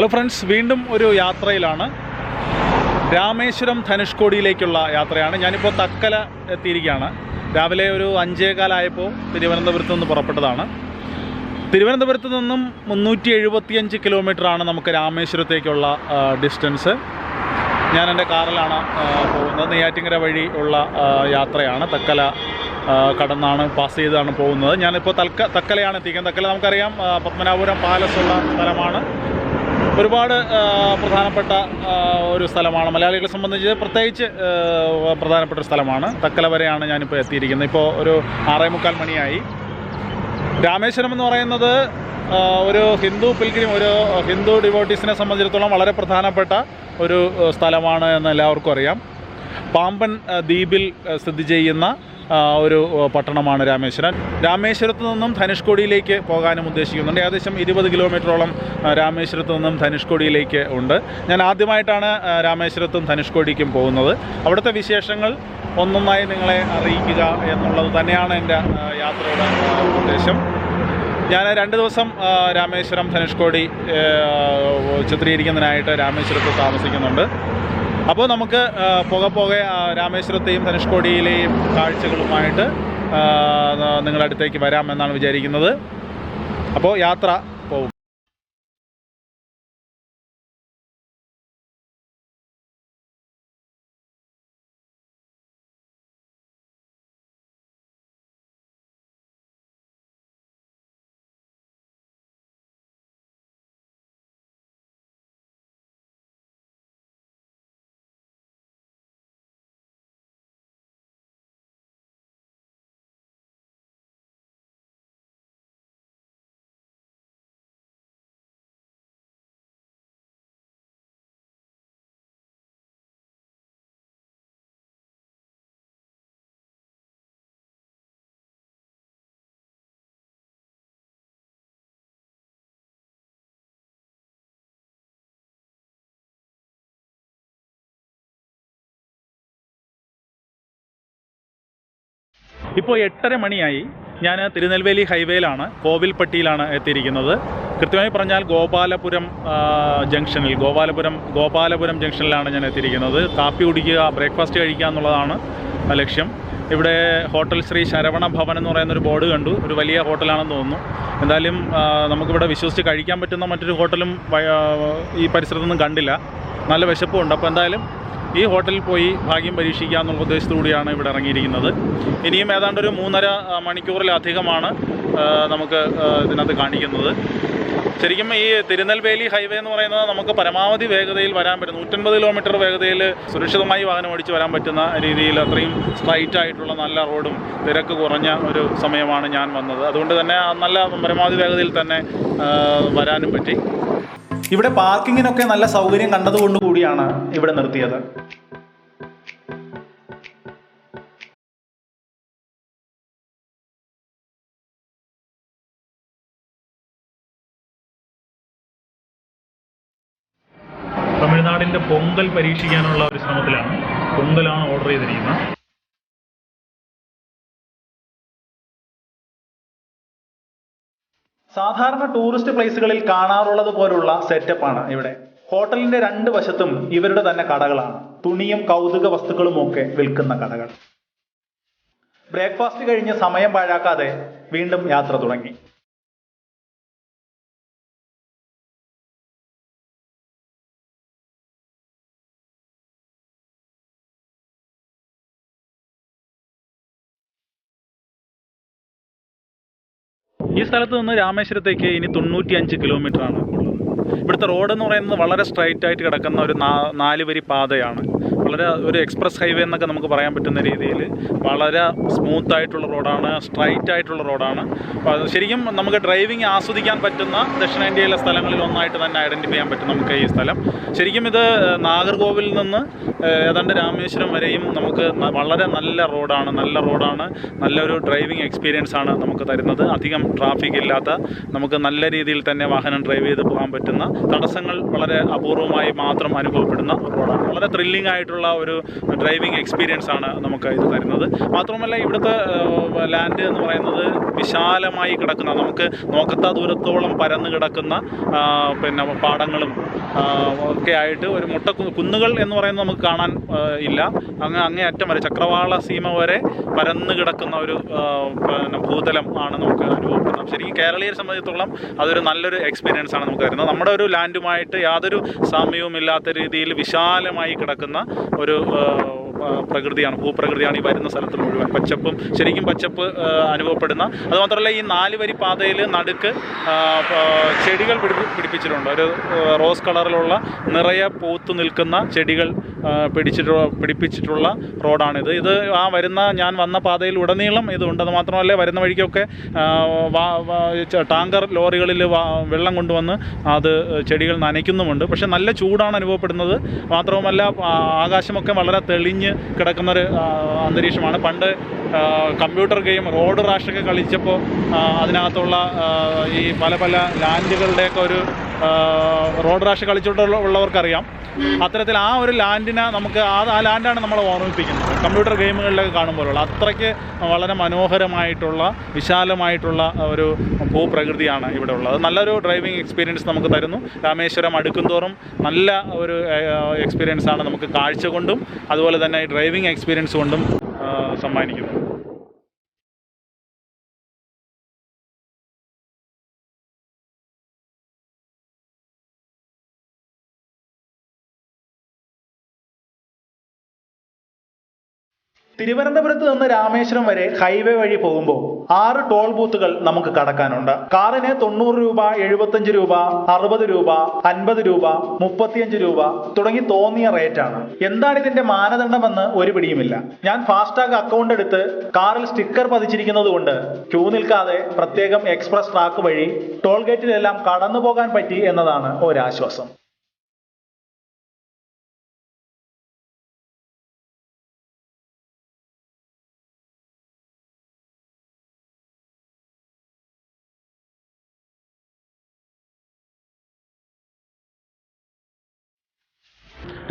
Hello friends വീണ്ടും ഒരു യാത്രയിലാണ്. രാമേശ്വരം ധനുഷ്കോടിയിലേക്കുള്ള യാത്രയാണ്. ഞാനിപ്പോൾ തക്കല എത്തിയിരിക്കുകയാണ്. രാവിലെ ഒരു അഞ്ചേകാലായപ്പോൾ തിരുവനന്തപുരത്ത് നിന്ന് പുറപ്പെട്ടതാണ്. തിരുവനന്തപുരത്ത് നിന്നും മുന്നൂറ്റി എഴുപത്തിയഞ്ച് കിലോമീറ്ററാണ് നമുക്ക് രാമേശ്വരത്തേക്കുള്ള ഡിസ്റ്റൻസ് ഞാൻ എന്റെ കാറിലാണ് പോകുന്നത്. നെയ്യാറ്റിങ്കര വഴി ഉള്ള യാത്രയാണ്. തക്കല കടന്നാണ് പാസ് ചെയ്താണ് പോകുന്നത്. ഞാനിപ്പോൾ തൽക്ക തക്കലയാണ് എത്തിക്കുന്നത് തക്കല നമുക്കറിയാം പത്മനാഭപുരം പാലസ് ഉള്ള സ്ഥലമാണ്. ഒരുപാട് പ്രധാനപ്പെട്ട ഒരു സ്ഥലമാണ്. മലയാളികളെ സംബന്ധിച്ച് പ്രത്യേകിച്ച് പ്രധാനപ്പെട്ട ഒരു സ്ഥലമാണ്. തക്കല വരെയാണ് ഞാനിപ്പോൾ എത്തിയിരിക്കുന്നത്. ഇപ്പോൾ ഒരു ആറേ മുക്കാൽ മണിയായി. രാമേശ്വരം എന്ന് പറയുന്നത് ഒരു ഹിന്ദു പിൽഗ്രിം ഒരു ഹിന്ദു ഡിവോട്ടീസിനെ സംബന്ധിച്ചിടത്തോളം വളരെ പ്രധാനപ്പെട്ട ഒരു സ്ഥലമാണ് എന്ന് എല്ലാവർക്കും അറിയാം. പാമ്പൻ ദ്വീപിൽ സ്ഥിതി ചെയ്യുന്ന ഒരു പട്ടണമാണ് രാമേശ്വരം. രാമേശ്വരത്ത് നിന്നും ധനുഷ്കോടിയിലേക്ക് പോകാനും ഉദ്ദേശിക്കുന്നുണ്ട്. ഏകദേശം ഇരുപത് കിലോമീറ്ററോളം രാമേശ്വരത്ത് നിന്നും ധനുഷ്കോടിയിലേക്ക് ഉണ്ട്. ഞാൻ ആദ്യമായിട്ടാണ് രാമേശ്വരത്തും ധനുഷ്കോടിക്കും പോകുന്നത്. അവിടുത്തെ വിശേഷങ്ങൾ ഒന്നൊന്നായി നിങ്ങളെ അറിയിക്കുക എന്നുള്ളത് തന്നെയാണ് എന്റെ യാത്രയുടെ ഉദ്ദേശം. ഞാൻ രണ്ട് ദിവസം രാമേശ്വരം ധനുഷ്കോടി ചിത്രീകരിക്കുന്നതിനായിട്ട് രാമേശ്വരത്ത് താമസിക്കുന്നുണ്ട്. അപ്പോൾ നമുക്ക് പുക പുക രാമേശ്വരത്തെയും ധനുഷ്കോടിയിലെയും കാഴ്ചകളുമായിട്ട് നിങ്ങളടുത്തേക്ക് വരാമെന്നാണ് വിചാരിക്കുന്നത്. അപ്പോൾ യാത്ര ഇപ്പോൾ എട്ടര മണിയായി. ഞാൻ തിരുനെൽവേലി ഹൈവേയിലാണ് കോവിൽപ്പട്ടിയിലാണ് എത്തിയിരിക്കുന്നത്. കൃത്യമായി പറഞ്ഞാൽ ഗോപാലപുരം ജംഗ്ഷനിൽ ഗോപാലപുരം ഗോപാലപുരം ജംഗ്ഷനിലാണ് ഞാൻ എത്തിയിരിക്കുന്നത്. കാപ്പി കുടിക്കുക ബ്രേക്ക്ഫാസ്റ്റ് കഴിക്കുക എന്നുള്ളതാണ് ലക്ഷ്യം. ഇവിടെ ഹോട്ടൽ ശ്രീ ശരവണ ഭവൻ എന്ന് പറയുന്ന ഒരു ബോർഡ് കണ്ടു. ഒരു വലിയ ഹോട്ടലാണെന്ന് തോന്നുന്നു. എന്തായാലും നമുക്കിവിടെ വിശ്വസിച്ച് കഴിക്കാൻ പറ്റുന്ന മറ്റൊരു ഹോട്ടലും ഈ പരിസരത്തൊന്നും കണ്ടില്ല. നല്ല വിശപ്പുണ്ട്. അപ്പോൾ എന്തായാലും ഈ ഹോട്ടലിൽ പോയി ഭാഗ്യം പരീക്ഷിക്കുക എന്നുള്ള ഉദ്ദേശത്തോടുകൂടിയാണ് ഇവിടെ ഇറങ്ങിയിരിക്കുന്നത്. ഇനിയും ഏതാണ്ട് ഒരു മൂന്നര മണിക്കൂറിലധികമാണ് നമുക്ക് ഇതിനകത്ത് കാണിക്കുന്നത്. ശരിക്കും ഈ തിരുനെൽവേലി ഹൈവേ എന്ന് പറയുന്നത് നമുക്ക് പരമാവധി വേഗതയിൽ വരാൻ പറ്റും. നൂറ്റൻപത് കിലോമീറ്റർ വേഗതയിൽ സുരക്ഷിതമായി വാഹനം ഓടിച്ച് വരാൻ പറ്റുന്ന രീതിയിൽ അത്രയും സ്ട്രൈറ്റ് ആയിട്ടുള്ള നല്ല റോഡും തിരക്ക് കുറഞ്ഞ ഒരു സമയമാണ് ഞാൻ വന്നത്. അതുകൊണ്ട് തന്നെ നല്ല പരമാവധി വേഗതയിൽ തന്നെ വരാനും പറ്റി. ഇവിടെ പാർക്കിങ്ങിനൊക്കെ നല്ല സൗകര്യം കണ്ടതുകൊണ്ട് കൂടിയാണ് ഇവിടെ നിർത്തിയത്. തമിഴ്നാടിന്റെ പൊങ്കൽ പരീക്ഷിക്കാനുള്ള ഒരു ശ്രമത്തിലാണ് പൊങ്കലാണ് ഓർഡർ ചെയ്തിരിക്കുന്നത്. സാധാരണ ടൂറിസ്റ്റ് പ്ലേസുകളിൽ കാണാറുള്ളത് പോലുള്ള സെറ്റപ്പാണ് ഇവിടെ. ഹോട്ടലിന്റെ രണ്ട് വശത്തും ഇവരുടെ തന്നെ കടകളാണ്. തുണിയും കൗതുക വസ്തുക്കളും ഒക്കെ വിൽക്കുന്ന കടകൾ. ബ്രേക്ക്ഫാസ്റ്റ് കഴിഞ്ഞ് സമയം പാഴാക്കാതെ വീണ്ടും യാത്ര തുടങ്ങി. ഈ സ്ഥലത്ത് നിന്ന് രാമേശ്വരത്തേക്ക് ഇനി തൊണ്ണൂറ്റി അഞ്ച് കിലോമീറ്റർ ആണ് ഉള്ളത്. ഇവിടുത്തെ റോഡ് എന്ന് പറയുന്നത് വളരെ സ്ട്രൈറ്റ് ആയിട്ട് കിടക്കുന്ന ഒരു നാല് വരി പാതയാണ്. വളരെ ഒരു എക്സ്പ്രസ് ഹൈവേ എന്നൊക്കെ നമുക്ക് പറയാൻ പറ്റുന്ന രീതിയിൽ വളരെ സ്മൂത്ത് ആയിട്ടുള്ള റോഡാണ് സ്ട്രൈറ്റ് ആയിട്ടുള്ള റോഡാണ്. ശരിക്കും നമുക്ക് ഡ്രൈവിംഗ് ആസ്വദിക്കാൻ പറ്റുന്ന ദക്ഷിണേന്ത്യയിലെ സ്ഥലങ്ങളിൽ ഒന്നായിട്ട് തന്നെ ഐഡന്റിഫൈ ചെയ്യാൻ പറ്റും നമുക്ക് ഈ സ്ഥലം. ശരിക്കും ഇത് നാഗർകോവിലിൽ നിന്ന് ഏതാണ്ട് രാമേശ്വരം വരെയും നമുക്ക് വളരെ നല്ല റോഡാണ് നല്ല റോഡാണ് നല്ലൊരു ഡ്രൈവിംഗ് എക്സ്പീരിയൻസ് ആണ് നമുക്ക് തരുന്നത്. അധികം ട്രാഫിക് ഇല്ലാത്ത നമുക്ക് നല്ല രീതിയിൽ തന്നെ വാഹനം ഡ്രൈവ് ചെയ്ത് പോകാൻ പറ്റുന്ന തടസ്സങ്ങൾ വളരെ അപൂർവമായി മാത്രം അനുഭവപ്പെടുന്ന റോഡാണ്. വളരെ ത്രില്ലിംഗ് ആയിട്ടുള്ള തരത്തിലുള്ള ഒരു ഡ്രൈവിംഗ് എക്സ്പീരിയൻസ് ആണ് നമുക്ക് ഇത് തരുന്നത്. മാത്രമല്ല ഇവിടുത്തെ ലാൻഡ് എന്ന് പറയുന്നത് വിശാലമായി കിടക്കുന്ന നമുക്ക് നോക്കത്ത ദൂരത്തോളം പരന്ന് കിടക്കുന്ന പിന്നെ പാടങ്ങളും ഒക്കെ ആയിട്ട് ഒരു മുട്ട കുന്നുകൾ എന്ന് പറയുന്നത് നമുക്ക് കാണാൻ ഇല്ല. അങ്ങ് അങ്ങേ അറ്റം വരെ ചക്രവാള സീമ വരെ പരന്ന് കിടക്കുന്ന ഒരു പിന്നെ ഭൂതലം ആണ് നമുക്ക് അനുഭവപ്പെടുന്നത് ശരിക്കും കേരളീയരെ സംബന്ധിച്ചിടത്തോളം അതൊരു നല്ലൊരു എക്സ്പീരിയൻസ് ആണ് നമുക്ക് തരുന്നത്. നമ്മുടെ ഒരു ലാൻഡുമായിട്ട് യാതൊരു സാമ്യവും ഇല്ലാത്ത രീതിയിൽ വിശാലമായി കിടക്കുന്ന ഒരു പ്രകൃതിയാണ് ഭൂപ്രകൃതിയാണ് ഈ വരുന്ന സ്ഥലത്ത് മുഴുവൻ പച്ചപ്പും ശരിക്കും പച്ചപ്പ് അനുഭവപ്പെടുന്ന. അതുമാത്രമല്ല ഈ നാല് വരി പാതയിൽ നടുക്ക് ചെടികൾ പിടി പിടിപ്പിച്ചിട്ടുണ്ട്. ഒരു റോസ് കളറിലുള്ള നിറയെ പൂത്തു നിൽക്കുന്ന ചെടികൾ പിടിച്ചിട്ട് പിടിപ്പിച്ചിട്ടുള്ള റോഡാണിത്. ഇത് ആ വരുന്ന ഞാൻ വന്ന പാതയിൽ ഉടനീളം ഇതുണ്ട് അത് മാത്രമല്ല വരുന്ന വഴിക്കൊക്കെ ടാങ്കർ ലോറികളിൽ വെള്ളം കൊണ്ടുവന്ന് അത് ചെടികൾ നനയ്ക്കുന്നുമുണ്ട്. പക്ഷേ നല്ല ചൂടാണ് അനുഭവപ്പെടുന്നത്. മാത്രവുമല്ല ആകാശമൊക്കെ വളരെ തെളിഞ്ഞ് കിടക്കുന്നൊരു അന്തരീക്ഷമാണ്. പണ്ട് കമ്പ്യൂട്ടർ ഗെയിം റോഡ് റാഷൊക്കെ കളിച്ചപ്പോൾ അതിനകത്തുള്ള ഈ പല പല ലാൻഡുകളുടെയൊക്കെ ഒരു റോഡ് റാഷ് കളിച്ചിട്ടുള്ള ഉള്ളവർക്കറിയാം. അത്തരത്തിൽ ആ ഒരു ലാൻഡിനെ നമുക്ക് ആ ആ ലാൻഡാണ് നമ്മളെ ഓർമ്മിപ്പിക്കുന്നത്. കമ്പ്യൂട്ടർ ഗെയിമുകളിലൊക്കെ കാണുമ്പോഴുള്ള അത്രയ്ക്ക് വളരെ മനോഹരമായിട്ടുള്ള വിശാലമായിട്ടുള്ള ഒരു ഭൂപ്രകൃതിയാണ് ഇവിടെ ഉള്ളത്. നല്ലൊരു ഡ്രൈവിംഗ് എക്സ്പീരിയൻസ് നമുക്ക് തരുന്നു. രാമേശ്വരം അടുക്കുംതോറും നല്ല ഒരു എക്സ്പീരിയൻസ് ആണ് നമുക്ക് കാഴ്ച കൊണ്ടും അതുപോലെ തന്നെ ഡ്രൈവിംഗ് എക്സ്പീരിയൻസ് കൊണ്ടും സമ്മാനിക്കുന്നത് തിരുവനന്തപുരത്ത് നിന്ന് രാമേശ്വരം വരെ ഹൈവേ വഴി പോകുമ്പോൾ ആറ് ടോൾ ബൂത്തുകൾ നമുക്ക് കടക്കാനുണ്ട്. കാറിന് തൊണ്ണൂറ് രൂപ എഴുപത്തഞ്ച് രൂപ അറുപത് രൂപ അൻപത് രൂപ മുപ്പത്തിയഞ്ച് രൂപ തുടങ്ങി തോന്നിയ റേറ്റ് ആണ് എന്താണ് ഇതിന്റെ മാനദണ്ഡമെന്ന് ഒരു പിടിയുമില്ല. ഞാൻ ഫാസ്ടാഗ് അക്കൗണ്ട് എടുത്ത് കാറിൽ സ്റ്റിക്കർ പതിച്ചിരിക്കുന്നത് കൊണ്ട് ക്യൂ നിൽക്കാതെ പ്രത്യേകം എക്സ്പ്രസ് ട്രാക്ക് വഴി ടോൾ ഗേറ്റിലെല്ലാം കടന്നു പോകാൻ പറ്റി എന്നതാണ് ഒരാശ്വാസം.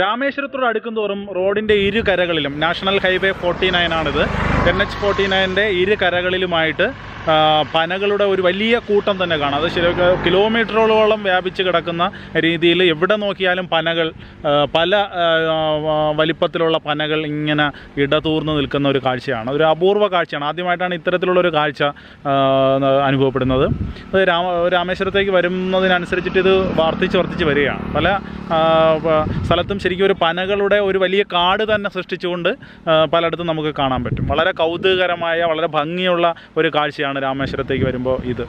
രാമേശ്വരത്തോട് അടുക്കുന്തോറും റോഡിന്റെ ഇരു കരകളിലും നാഷണൽ ഹൈവേ ഫോർട്ടി നയൻ ആണിത്. എൻ എച്ച് ഫോർട്ടി നയന്റെ ഇരു കരകളിലുമായിട്ട് പനകളുടെ ഒരു വലിയ കൂട്ടം തന്നെ കാണാം. അത് ശരി കിലോമീറ്ററുകളോളം വ്യാപിച്ച് കിടക്കുന്ന രീതിയിൽ എവിടെ നോക്കിയാലും പനകൾ പല വലിപ്പത്തിലുള്ള പനകൾ ഇങ്ങനെ ഇടതൂർന്ന് നിൽക്കുന്ന ഒരു കാഴ്ചയാണ്. ഒരു അപൂർവ കാഴ്ചയാണ്. ആദ്യമായിട്ടാണ് ഇത്തരത്തിലുള്ള ഒരു കാഴ്ച അനുഭവപ്പെടുന്നത്. അത് രാമ രാമേശ്വരത്തേക്ക് വരുന്നതിനനുസരിച്ചിട്ട് ഇത് വർദ്ധിച്ച് വർദ്ധിച്ച് വരികയാണ്. പല സ്ഥലത്തും ശരിക്കും ഒരു പനകളുടെ ഒരു വലിയ കാട് തന്നെ സൃഷ്ടിച്ചുകൊണ്ട് പലയിടത്തും നമുക്ക് കാണാൻ പറ്റും. വളരെ കൗതുകകരമായ വളരെ ഭംഗിയുള്ള ഒരു കാഴ്ചയാണ് രാമേശ്വരത്തേക്ക് വരുമ്പോൾ ഇത്.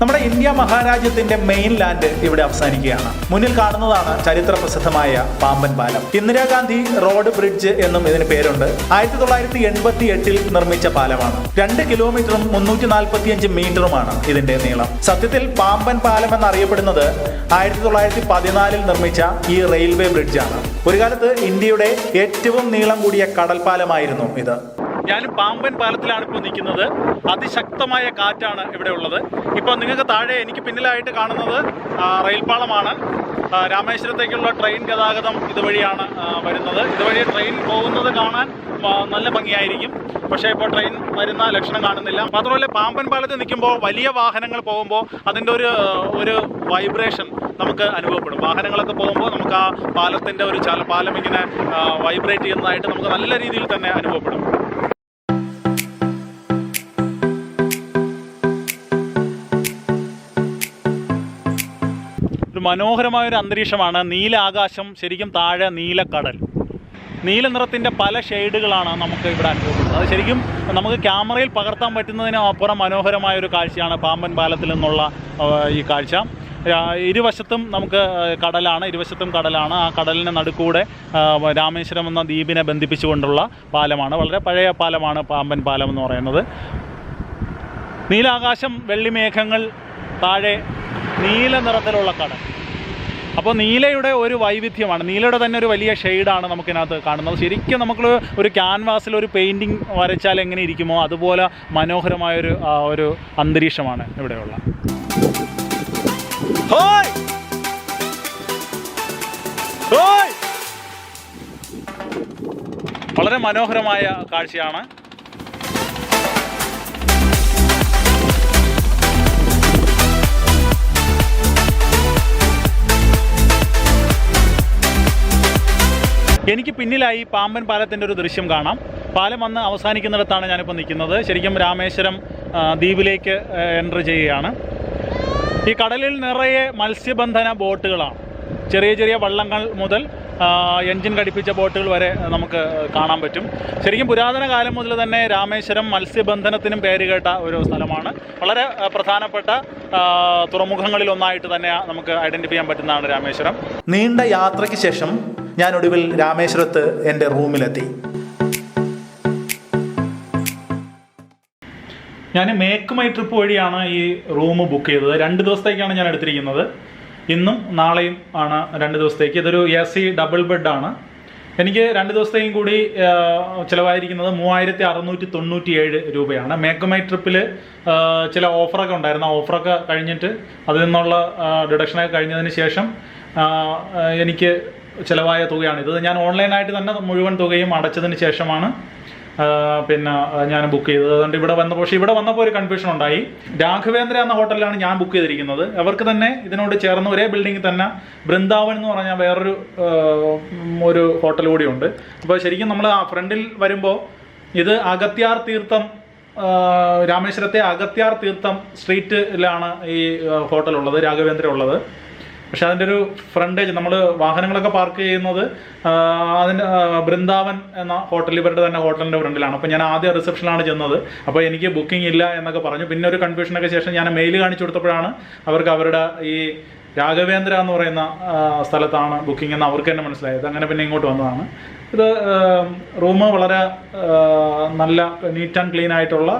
നമ്മുടെ ഇന്ത്യ മഹാരാജ്യത്തിന്റെ മെയിൻ ലാൻഡ് ഇവിടെ അവസാനിക്കുകയാണ്. മുന്നിൽ കാണുന്നതാണ് ചരിത്ര പ്രസിദ്ധമായ പാമ്പൻ പാലം. ഇന്ദിരാഗാന്ധി റോഡ് ബ്രിഡ്ജ് എന്നും ഇതിന് പേരുണ്ട്. ആയിരത്തി തൊള്ളായിരത്തി എൺപത്തി എട്ടിൽ നിർമ്മിച്ച പാലമാണ്. രണ്ട് കിലോമീറ്ററും മുന്നൂറ്റി നാൽപ്പത്തിയഞ്ച് മീറ്ററുമാണ് ഇതിന്റെ നീളം. സത്യത്തിൽ പാമ്പൻ പാലം എന്നറിയപ്പെടുന്നത് ആയിരത്തി തൊള്ളായിരത്തി പതിനാലിൽ നിർമ്മിച്ച ഈ റെയിൽവേ ബ്രിഡ്ജാണ്. ഒരു കാലത്ത് ഇന്ത്യയുടെ ഏറ്റവും നീളം കൂടിയ കടൽപ്പാലമായിരുന്നു ഇത്. ഞാൻ പാമ്പൻ പാലത്തിലാണ് ഇപ്പോൾ നിൽക്കുന്നത്. അതിശക്തമായ കാറ്റാണ് ഇവിടെ ഉള്ളത്. ഇപ്പോൾ നിങ്ങൾക്ക് താഴെ എനിക്ക് പിന്നിലായിട്ട് കാണുന്നത് റെയിൽപാളമാണ് രാമേശ്വരത്തേക്കുള്ള ട്രെയിൻ ഗതാഗതം ഇതുവഴിയാണ് വരുന്നത്. ഇതുവഴി ട്രെയിൻ പോകുന്നത് കാണാൻ നല്ല ഭംഗിയായിരിക്കും. പക്ഷേ ഇപ്പോൾ ട്രെയിൻ വരുന്ന ലക്ഷണം കാണുന്നില്ല. മാത്രമല്ല പാമ്പൻ പാലത്ത് നിൽക്കുമ്പോൾ വലിയ വാഹനങ്ങൾ പോകുമ്പോൾ അതിന്റെ ഒരു ഒരു വൈബ്രേഷൻ നമുക്ക് അനുഭവപ്പെടും. വാഹനങ്ങളൊക്കെ പോകുമ്പോൾ നമുക്ക് ആ പാലത്തിന്റെ ഒരു ചല പാലം ഇങ്ങനെ വൈബ്രേറ്റ് ചെയ്യുന്നതായിട്ട് നമുക്ക് നല്ല രീതിയിൽ തന്നെ അനുഭവപ്പെടും. മനോഹരമായ ഒരു അന്തരീക്ഷമാണ് നീല ആകാശം ശരിക്കും താഴെ നീലക്കടൽ നീല നിറത്തിന്റെ പല ഷെയ്ഡുകളാണ് നമുക്ക് ഇവിടെ അനുഭവപ്പെടുന്നത്. അത് ശരിക്കും നമുക്ക് ക്യാമറയിൽ പകർത്താൻ പറ്റുന്നതിന് അപ്പുറം മനോഹരമായ ഒരു കാഴ്ചയാണ് പാമ്പൻ പാലത്തിൽ നിന്നുള്ള ഈ കാഴ്ച. ഇരുവശത്തും നമുക്ക് കടലാണ് ഇരുവശത്തും കടലാണ്. ആ കടലിന് നടുക്കൂടെ രാമേശ്വരം എന്ന ദ്വീപിനെ ബന്ധിപ്പിച്ചുകൊണ്ടുള്ള പാലമാണ്. വളരെ പഴയ പാലമാണ് പാമ്പൻ പാലം എന്ന് പറയുന്നത്. നീലാകാശം വെള്ളിമേഘങ്ങൾ താഴെ നീല നിറത്തിലുള്ള കടൽ അപ്പോൾ നീലയുടെ ഒരു വൈവിധ്യമാണ് നീലയുടെ തന്നെ ഒരു വലിയ ഷെയ്ഡാണ് നമുക്കിതിനകത്ത് കാണുന്നത് ശരിക്കും നമുക്ക് ഒരു ക്യാൻവാസിൽ ഒരു പെയിന്റിങ് വരച്ചാൽ എങ്ങനെ ഇരിക്കുമോ അതുപോലെ മനോഹരമായൊരു ഒരു അന്തരീക്ഷമാണ് ഇവിടെയുള്ള! ഹോയ്! വളരെ മനോഹരമായ കാഴ്ചയാണ് എനിക്ക് പിന്നിലായി പാമ്പൻ പാലത്തിന്റെ ഒരു ദൃശ്യം കാണാം. പാലം വന്ന് അവസാനിക്കുന്നിടത്താണ് ഞാനിപ്പോൾ നിൽക്കുന്നത്. ശരിക്കും രാമേശ്വരം ദ്വീപിലേക്ക് എന്റർ ചെയ്യുകയാണ്. ഈ കടലിൽ നിറയെ മത്സ്യബന്ധന ബോട്ടുകളാണ്. ചെറിയ ചെറിയ വള്ളങ്ങൾ മുതൽ എൻജിൻ ഘടിപ്പിച്ച ബോട്ടുകൾ വരെ നമുക്ക് കാണാൻ പറ്റും. ശരിക്കും പുരാതന കാലം മുതൽ തന്നെ രാമേശ്വരം മത്സ്യബന്ധനത്തിനും പേരുകേട്ട ഒരു സ്ഥലമാണ്. വളരെ പ്രധാനപ്പെട്ട തുറമുഖങ്ങളിൽ ഒന്നായിട്ട് തന്നെ നമുക്ക് ഐഡന്റിഫൈ ചെയ്യാൻ പറ്റുന്നതാണ് രാമേശ്വരം. നീണ്ട യാത്രയ്ക്ക് ശേഷം ഞാൻ ഒടുവിൽ രാമേശ്വരത്ത് എന്റെ റൂമിലെത്തി. ഞാൻ മേക്ക് മൈ ട്രിപ്പ് വഴിയാണ് ഈ റൂം ബുക്ക് ചെയ്തത്. രണ്ട് ദിവസത്തേക്കാണ് ഞാൻ എടുത്തിരിക്കുന്നത്. ഇന്നും നാളെയും ആണ് രണ്ട് ദിവസത്തേക്ക്. ഇതൊരു എ സി ഡബിൾ ബെഡാണ് എനിക്ക് രണ്ട് ദിവസത്തേക്കും കൂടി ചിലവായിരിക്കുന്നത് മൂവായിരത്തി അറുന്നൂറ്റി തൊണ്ണൂറ്റി ഏഴ് രൂപയാണ് മേക്ക് മൈ ട്രിപ്പിൽ ചില ഓഫറൊക്കെ ഉണ്ടായിരുന്നു. ആ ഓഫറൊക്കെ കഴിഞ്ഞിട്ട് അതിൽ നിന്നുള്ള ഡിഡക്ഷനൊക്കെ കഴിഞ്ഞതിന് ശേഷം എനിക്ക് ചിലവായ തുകയാണ്. ഇത് ഞാൻ ഓൺലൈനായിട്ട് തന്നെ മുഴുവൻ തുകയും അടച്ചതിന് ശേഷമാണ് പിന്നെ ഞാൻ ബുക്ക് ചെയ്തത്. അതുകൊണ്ട് ഇവിടെ വന്നപ്പോൾ പക്ഷേ ഇവിടെ വന്നപ്പോൾ ഒരു കൺഫ്യൂഷൻ ഉണ്ടായി. രാഘവേന്ദ്ര എന്ന ഹോട്ടലിലാണ് ഞാൻ ബുക്ക് ചെയ്തിരിക്കുന്നത്. അവർക്ക് തന്നെ ഇതിനോട് ചേർന്ന് ഒരേ ബിൽഡിങ്ങിൽ തന്നെ ബൃന്ദാവൻ എന്ന് പറഞ്ഞാൽ വേറൊരു ഒരു ഹോട്ടൽ കൂടിയുണ്ട് അപ്പോൾ ശരിക്കും നമ്മൾ ആ ഫ്രണ്ടിൽ വരുമ്പോൾ ഇത് അഗത്യാർ തീർത്ഥം രാമേശ്വരത്തെ അഗത്യാർ തീർത്ഥം സ്ട്രീറ്റിലാണ് ഈ ഹോട്ടൽ ഉള്ളത് രാഘവേന്ദ്ര ഉള്ളത്. പക്ഷെ അതിന്റെ ഒരു ഫ്രണ്ടേജ് നമ്മൾ വാഹനങ്ങളൊക്കെ പാർക്ക് ചെയ്യുന്നത് അതിന്റെ ബൃന്ദാവൻ എന്ന ഹോട്ടൽ ഇവരുടെ തന്നെ ഹോട്ടലിന്റെ ഫ്രണ്ടിലാണ് അപ്പോൾ ഞാൻ ആദ്യം റിസപ്ഷനിലാണ് ചെന്നത്. അപ്പോൾ എനിക്ക് ബുക്കിംഗ് ഇല്ല എന്നൊക്കെ പറഞ്ഞു. പിന്നെ ഒരു കൺഫ്യൂഷനൊക്കെ ശേഷം ഞാൻ മെയിൽ കാണിച്ചു കൊടുത്തപ്പോഴാണ് അവർക്ക് അവരുടെ ഈ രാഘവേന്ദ്ര എന്ന് പറയുന്ന സ്ഥലത്താണ് ബുക്കിംഗ് എന്ന് അവർക്ക് തന്നെ മനസ്സിലായത്. അങ്ങനെ പിന്നെ ഇങ്ങോട്ട് വന്നതാണ്. ഇത് റൂം വളരെ നല്ല നീറ്റ് ആൻഡ് ക്ലീൻ ആയിട്ടുള്ള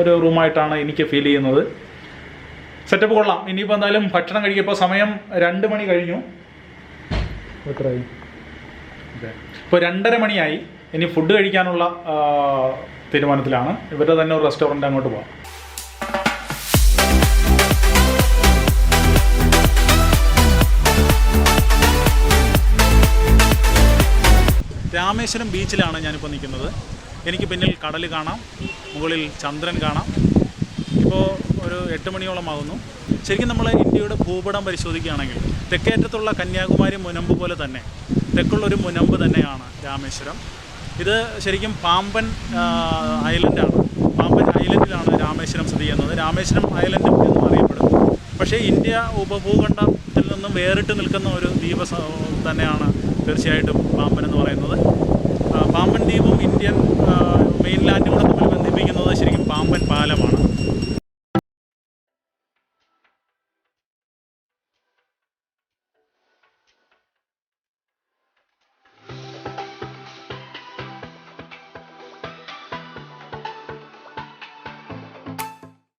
ഒരു റൂമായിട്ടാണ് എനിക്ക് ഫീൽ ചെയ്യുന്നത്. സെറ്റപ്പ് കൊള്ളാം. ഇനിയിപ്പോൾ എന്തായാലും ഭക്ഷണം കഴിക്കുമ്പോൾ സമയം രണ്ട് മണി കഴിഞ്ഞു. എത്രയായി? ഇപ്പോൾ രണ്ടര മണിയായി. ഇനി ഫുഡ് കഴിക്കാനുള്ള തീരുമാനത്തിലാണ്. ഇവരുടെ തന്നെ ഒരു റെസ്റ്റോറന്റ് അങ്ങോട്ട് പോകാം രാമേശ്വരം ബീച്ചിലാണ് ഞാനിപ്പോൾ നിൽക്കുന്നത്. എനിക്ക് പിന്നിൽ കടൽ കാണാം. മുകളിൽ ചന്ദ്രൻ കാണാം. ഇപ്പോൾ ഒരു എട്ട് മണിയോളം ആകുന്നു ശരിക്കും നമ്മൾ ഇന്ത്യയുടെ ഭൂപടം പരിശോധിക്കുകയാണെങ്കിൽ തെക്കേറ്റത്തുള്ള കന്യാകുമാരി മുനമ്പ് പോലെ തന്നെ തെക്കുള്ളൊരു മുനമ്പ് തന്നെയാണ് രാമേശ്വരം. ഇത് ശരിക്കും പാമ്പൻ ഐലൻഡാണ്. പാമ്പൻ ഐലൻഡിലാണ് രാമേശ്വരം സ്ഥിതി ചെയ്യുന്നത്. രാമേശ്വരം ഐലൻഡ് എന്നും അറിയപ്പെടുന്നു. പക്ഷേ ഇന്ത്യ ഉപഭൂഖണ്ഡത്തിൽ നിന്നും വേറിട്ട് നിൽക്കുന്ന ഒരു ദ്വീപ തന്നെയാണ് തീർച്ചയായിട്ടും പാമ്പൻ എന്ന് പറയുന്നത്. പാമ്പൻ ദ്വീപും ഇന്ത്യൻ മെയിൻലാൻഡും കൂടെ തമ്മിൽ ബന്ധിപ്പിക്കുന്നത് ശരിക്കും പാമ്പൻ പാലമാണ്.